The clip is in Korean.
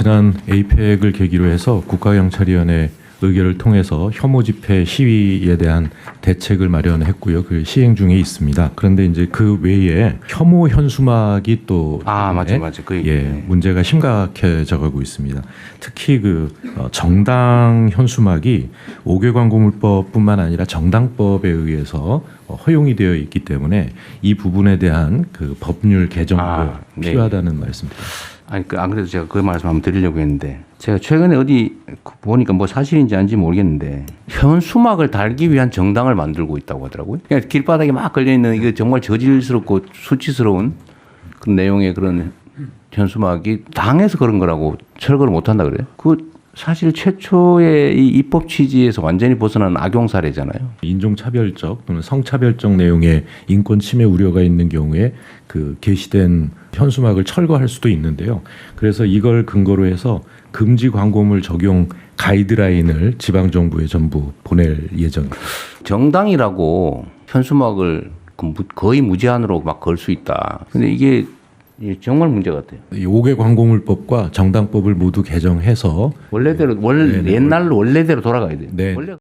지난 에이펙을 계기로 해서 국가경찰위원회 의결을 통해서 혐오 집회 시위에 대한 대책을 마련했고요. 그 시행 중에 있습니다. 그런데 이제 그 외에 혐오 현수막이 또아 최근에 맞죠 그. 예, 문제가 심각해져 가고 있습니다. 특히 그 어, 정당 현수막이 5개 광고물법뿐만 아니라 정당법에 의해서 어, 허용이 되어 있기 때문에 이 부분에 대한 그 법률 개정도 아, 네. 필요하다는 말씀드립니다. 아니 그 안 그래도 제가 그 말씀 한번 드리려고 했는데 제가 최근에 어디 그 보니까 뭐 사실인지 아닌지 모르겠는데 현수막을 달기 위한 정당을 만들고 있다고 하더라고요. 그냥 길바닥에 막 걸려 있는 이게 정말 저질스럽고 수치스러운 그런 내용의 그런 현수막이 당해서 그런 거라고 철거를 못 한다 그래요. 그 사실 최초의 이 입법 취지에서 완전히 벗어난 악용 사례잖아요. 인종차별적 또는 성차별적 내용의 인권 침해 우려가 있는 경우에 그 게시된 현수막을 철거할 수도 있는데요. 그래서 이걸 근거로 해서 금지 광고물 적용 가이드라인을 지방 정부에 전부 보낼 예정입니다. 정당이라고 현수막을 그 무- 거의 무제한으로 막 걸 수 있다. 근데 이게 이게 정말 문제 같아요. 이 5개 광고물법과 정당법을 모두 개정해서 원래대로 원 네, 네. 옛날 원래대로 돌아가야 돼요. 네. 원래